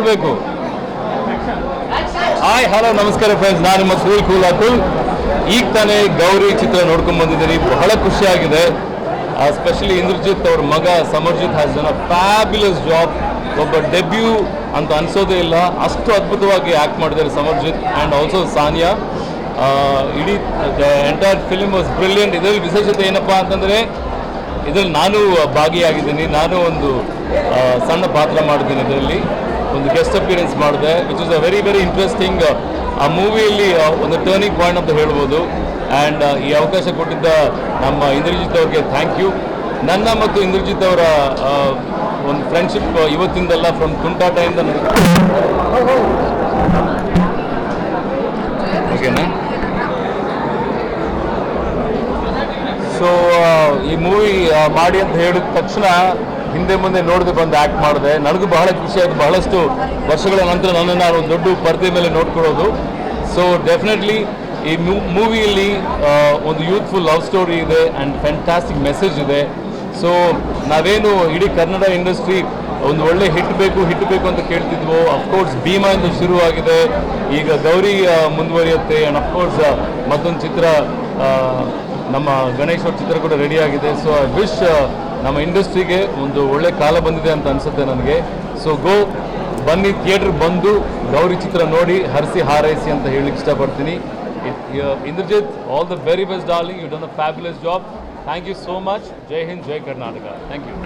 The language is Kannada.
ಹೇಳ್ಬೇಕು ಹಾಯ್ ಹಲೋ ನಮಸ್ಕಾರ ಫ್ರೆಂಡ್ಸ್ ನಾನು ನಿಮ್ಮ ಕೂಲ್ ಕೂಲ್ ಅತುಲ್. ಈಗ ತಾನೇ ಗೌರಿ ಚಿತ್ರ ನೋಡ್ಕೊಂಡ್ ಬಂದಿದ್ದೀನಿ. ಬಹಳ ಖುಷಿಯಾಗಿದೆ ಸ್ಪೆಷಲಿ ಇಂದ್ರಜಿತ್ ಅವ್ರ ಮಗ Samarjit has done fabulous job ಒಬ್ಬ ಡೆಬ್ಯೂ ಅಂತ ಅನ್ಸೋದೇ ಇಲ್ಲ. ಅಷ್ಟು ಅದ್ಭುತವಾಗಿ ಆ್ಯಕ್ಟ್ ಮಾಡಿದ್ದಾರೆ ಸಮರ್ಜಿತ್ ಆ್ಯಂಡ್ ಆಲ್ಸೋ ಸಾನಿಯಾ. ಇಡೀ ಇಡೀ ಎಂಟೈರ್ ಫಿಲ್ಮ್ ವಾಸ್ ಬ್ರಿಲಿಯಂಟ್ ಇದರಲ್ಲಿ ವಿಶೇಷತೆ ಏನಪ್ಪಾ ಅಂತಂದರೆ, ಇದರಲ್ಲಿ ನಾನು ಭಾಗಿಯಾಗಿದ್ದೀನಿ. ನಾನು ಒಂದು ಸಣ್ಣ ಪಾತ್ರ ಮಾಡಿದ್ದೀನಿ ಇದರಲ್ಲಿ. ಒಂದು ಗೆಸ್ಟ್ ಅಪಿಯರೆನ್ಸ್ ಮಾಡಿದೆ which is a very very interesting ಆ ಮೂವಿಯಲ್ಲಿ ಒಂದು ಟರ್ನಿಂಗ್ ಪಾಯಿಂಟ್ ಅಂತ ಹೇಳ್ಬೋದು. ಆ್ಯಂಡ್ ಈ ಅವಕಾಶ ಕೊಟ್ಟಿದ್ದ ನಮ್ಮ ಇಂದ್ರಜಿತ್ ಅವ್ರಿಗೆ ಥ್ಯಾಂಕ್ ಯು ನನ್ನ ಮತ್ತು ಇಂದ್ರಜಿತ್ ಅವರ ಒಂದು ಫ್ರೆಂಡ್ಶಿಪ್ ಇವತ್ತಿಂದಲ್ಲ ಫ್ರಮ್ ತುಂಟಾಟ ಇಂದ ಓಕೆನಾ ಸೊ ಈ ಮೂವಿ ಮಾಡಿ ಅಂತ ಹೇಳಿದ ತಕ್ಷಣ ಹಿಂದೆ ಮುಂದೆ ನೋಡದೆ ಬಂದು ಆ್ಯಕ್ಟ್ ಮಾಡಿದೆ. ನನಗೂ ಬಹಳ ಖುಷಿ ಆಯಿತು. ಬಹಳಷ್ಟು ವರ್ಷಗಳ ನಂತರ ನನ್ನನ್ನು ನಾನು ದೊಡ್ಡ ಪರದೆ ಮೇಲೆ ನೋಡ್ಕೊಳ್ಳೋದು. ಸೊ ಡೆಫಿನೆಟ್ಲಿ ಈ ಮೂವಿಯಲ್ಲಿ ಒಂದು ಯೂತ್ಫುಲ್ ಲವ್ ಸ್ಟೋರಿ ಇದೆ ಆ್ಯಂಡ್ ಫ್ಯಾಂಟಾಸ್ಟಿಕ್ ಮೆಸೇಜ್ ಇದೆ. ಸೊ ನಾವೇನು ಇಡೀ ಕನ್ನಡ ಇಂಡಸ್ಟ್ರಿ ಒಂದು ಒಳ್ಳೆ ಹಿಟ್ ಬೇಕು ಹಿಟ್ ಬೇಕು ಅಂತ ಕೇಳ್ತಿದ್ವು ಅಫ್ಕೋರ್ಸ್ ಭೀಮಾಯಿಂದ ಶುರುವಾಗಿದೆ. ಈಗ ಗೌರಿ ಮುಂದುವರಿಯುತ್ತೆ ಆ್ಯಂಡ್ ಅಫ್ಕೋರ್ಸ್ ಮತ್ತೊಂದು ಚಿತ್ರ ನಮ್ಮ ಗಣೇಶ್ ಚಿತ್ರ ಕೂಡ ರೆಡಿ ಆಗಿದೆ. ಸೊ ಐ ವಿಶ್ ನಮ್ಮ ಇಂಡಸ್ಟ್ರಿಗೆ ಒಂದು ಒಳ್ಳೆ ಕಾಲ ಬಂದಿದೆ ಅಂತ ಅನಿಸುತ್ತೆ ನನಗೆ. ಸೊ ಗೋ ಬನ್ನಿ ಥಿಯೇಟ್ರ್ ಬಂದು ಗೌರಿ ಚಿತ್ರ ನೋಡಿ, ಹರಿಸಿ, ಹಾರೈಸಿ ಅಂತ ಹೇಳಲಿಕ್ಕೆ ಇಷ್ಟಪಡ್ತೀನಿ. Indrajit all the very best darling you done a fabulous job thank you so much Jai Hind Jai Karnataka thank you